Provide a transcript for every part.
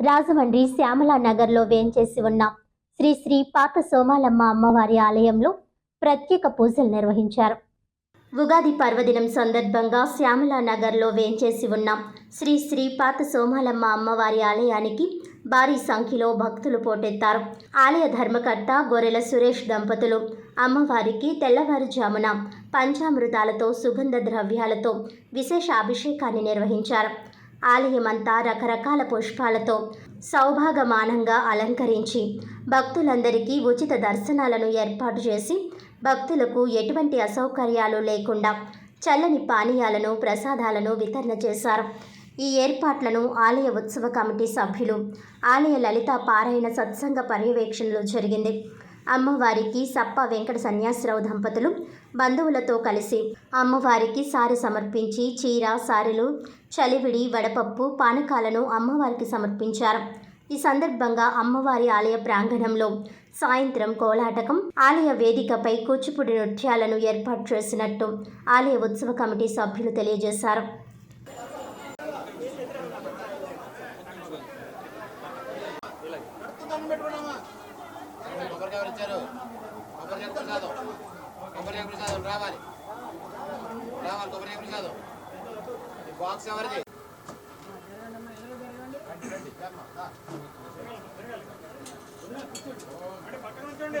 రాజమండ్రి శ్యామలా నగర్లో వేంచేసి ఉన్న శ్రీ శ్రీ పాత సోమాలమ్మ అమ్మవారి ఆలయంలో ప్రత్యేక పూజలు నిర్వహించారు. ఉగాది పర్వదినం సందర్భంగా శ్యామలా నగర్లో వేంచేసి ఉన్న శ్రీ శ్రీ పాత సోమాలమ్మ అమ్మవారి ఆలయానికి భారీ సంఖ్యలో భక్తులు పోటెత్తారు. ఆలయ ధర్మకర్త గొర్రెల సురేష్ దంపతులు అమ్మవారికి తెల్లవారుజామున పంచామృతాలతో సుగంధ ద్రవ్యాలతో విశేష అభిషేకాన్ని నిర్వహించారు. ఆలయమంతా రకరకాల పుష్పాలతో సౌభాగమానంగా అలంకరించి భక్తులందరికీ ఉచిత దర్శనాలను ఏర్పాటు చేసి భక్తులకు ఎటువంటి అసౌకర్యాలు లేకుండా చల్లని పానీయాలను ప్రసాదాలను వితరణ చేశారు. ఈ ఏర్పాట్లను ఆలయ ఉత్సవ కమిటీ సభ్యులు ఆలయ లలిత పారాయణ సత్సంగ పర్యవేక్షణలో జరిగింది. అమ్మవారికి సప్ప వెంకట సన్యాసరావు దంపతులు బంధువులతో కలిసి అమ్మవారికి సారి సమర్పించి చీర సారెలు చలివిడి వడపప్పు పానకాలను అమ్మవారికి సమర్పించారు. ఈ సందర్భంగా అమ్మవారి ఆలయ ప్రాంగణంలో సాయంత్రం కోలాటకం ఆలయ వేదికపై కూచిపూడి నృత్యాలను ఏర్పాటు చేసినట్టు ఆలయ ఉత్సవ కమిటీ సభ్యులు తెలియజేశారు. ఎవరు ఇచ్చారు కొబ్బరికాయ ప్రసాదం కొబ్బరికాయ ప్రసాదం రావాలి. రావాలి. కొబ్బరికాయ ప్రసాదం ఈ బాక్స్ ఎవరిది? వస్తుంది.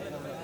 Gracias.